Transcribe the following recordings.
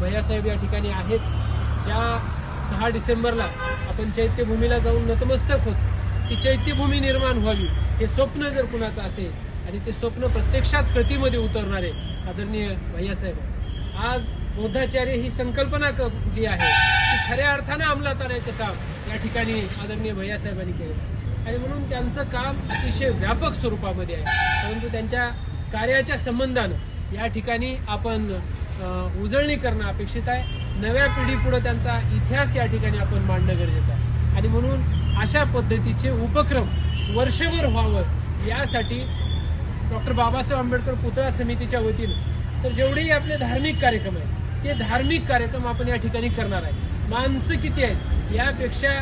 भैयासाहेब या ठिकाणी आहेत. ज्या सहा डिसेंबरला आपण चैत्यभूमीला जाऊन नतमस्तक होत. ती चैत्यभूमी निर्माण व्हावी हे स्वप्न जर कुणाचं असेल आणि ते स्वप्न प्रत्यक्षात कृतीमध्ये उतरणारे आदरणीय भैयासाहेब आज बौद्धाचार्य ही संकल्पना जी आहे ती खऱ्या अर्थानं अंमलात आणायचं काम या ठिकाणी आदरणीय भैयासाहेबांनी केलं. आणि म्हणून त्यांचं काम अतिशय व्यापक स्वरूपामध्ये आहे. परंतु त्यांच्या कार्याच्या संबंधानं या ठिकाणी आपण उजळणी करणं अपेक्षित आहे. नव्या पिढीपुढे त्यांचा इतिहास या ठिकाणी आपण मांडणं गरजेचं आहे. आणि म्हणून अशा पद्धतीचे उपक्रम वर्षभर व्हावं यासाठी डॉक्टर बाबासाहेब आंबेडकर पुतळा समितीच्या वतीनं तर जेवढेही आपले धार्मिक कार्यक्रम आहेत ते धार्मिक कार्यक्रम आपण या ठिकाणी करणार आहे. माणसं किती आहेत यापेक्षा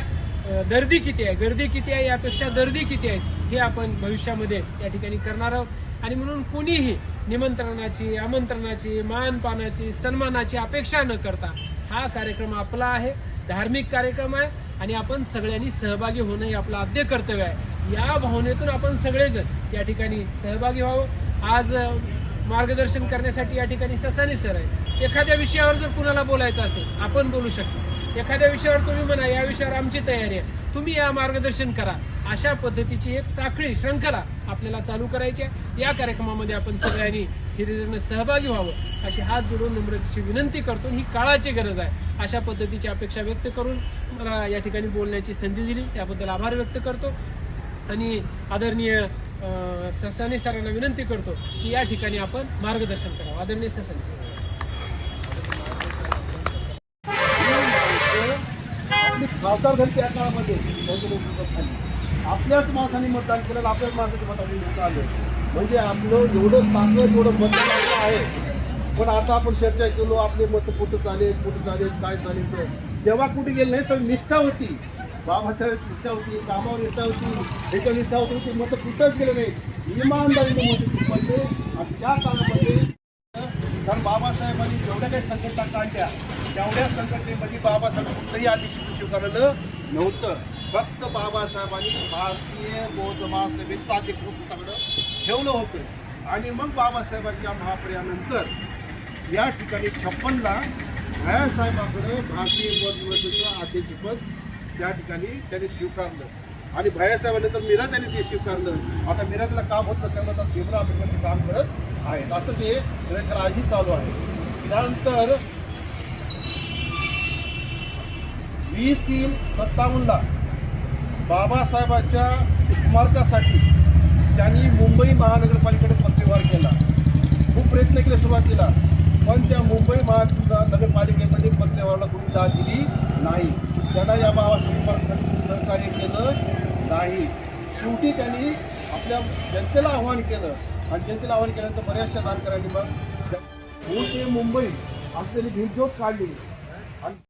दर्दी गर्दी किती आहे गर्दी किती आहे यापेक्षा दर्दी किती आहेत हे आपण भविष्यामध्ये या ठिकाणी करणार आहोत. आणि म्हणून कोणीही निमंत्रणाची आमंत्रणाची मानपानाची सन्मानाची अपेक्षा न करता हा कार्यक्रम आपला आहे धार्मिक कार्यक्रम आहे आणि आपण सगळ्यांनी सहभागी होणं हे आपलं आद्य कर्तव्य आहे. या भावनेतून आपण सगळेजण या ठिकाणी सहभागी व्हावं. आज मार्गदर्शन करण्यासाठी या ठिकाणी ससानी सर आहे एखाद्या विषयावर जर कुणाला बोलायचं असेल आपण बोलू शकतो. एखाद्या विषयावर तुम्ही म्हणा या विषयावर आमची तयारी आहे. तुम्ही या मार्गदर्शन करा. अशा पद्धतीची एक साखळी श्रंखला आपल्याला चालू करायची आहे. या कार्यक्रमामध्ये आपण सगळ्यांनी हिरिरीनं सहभागी व्हावं. अशी हात जोडून नम्रतेची विनंती करतो ही काळाची गरज आहे. अशा पद्धतीची अपेक्षा व्यक्त करून मला या ठिकाणी बोलण्याची संधी दिली. त्याबद्दल आभार व्यक्त करतो. आणि आदरणीय ससानी सरांना विनंती करतो की या ठिकाणी आपण मार्गदर्शन करावं. आदरणीय ससानी सर. खासदार झाली त्या काळामध्ये आपल्याच माणसाने मतदान केलं आपल्याच माणसाच्या मताने निवडून आलं म्हणजे आपलं एवढं चांगलं एवढं मतदान आहे. पण आता आपण चर्चा केलो आपले मत कुठं चालेल कुठं चालेल काय चालेल तर तेव्हा कुठे गेलं नाही सगळी निष्ठा होती. बाबासाहेब निष्ठा होती कामावर निष्ठा होती ह्याच्या निष्ठा होती ते मत कुठंच गेलं नाही. इमानदारीने मत पडले आणि त्या काळामध्ये कारण बाबासाहेबांनी जेवढ्या काही संघटना काढल्या तेवढ्या संकटेमध्ये बाबासाहेब कुठलंही अध्यक्ष स्वीकारलं नव्हतं. फक्त बाबासाहेबांनी भारतीय बौद्ध महासभेत अध्यक्ष पुस्तकाकडं ठेवलं होतं. आणि मग बाबासाहेबांच्या महापर्यानंतर या ठिकाणी छप्पनला भयासाहेबाकडं भारतीय बौद्ध महासभेचं अध्यक्षपद त्या ठिकाणी त्याने स्वीकारलं. आणि भैयासाहेबांनी तर मीरा यांनी ते स्वीकारलं. आता मीरातला काम होत नसल्यामुळे आता भीमराव आंबेडकर काम करत आहेत. असं ते खरंतर आजही चालू आहे. त्यानंतर वीस तीन सत्तावन्नला बाबासाहेबाच्या स्मारकासाठी त्यांनी मुंबई महानगरपालिकेकडे पत्रव्यवहार केला. खूप प्रयत्न केले सुरुवातीला पण त्या मुंबई महानगरपालिकेमध्ये पत्रव्यवहाराला कोणी दाद दिली नाही. त्यांना या बाबासाहेब सहकार्य नाही. शेवटी त्यांनी आपल्या जनतेला आव्हान केलं. आणि जनतेला आव्हान केल्यानंतर बऱ्याचशा दानकरांनी मग पुणे ते मुंबई असलेली भीमज्योत काढली. आणि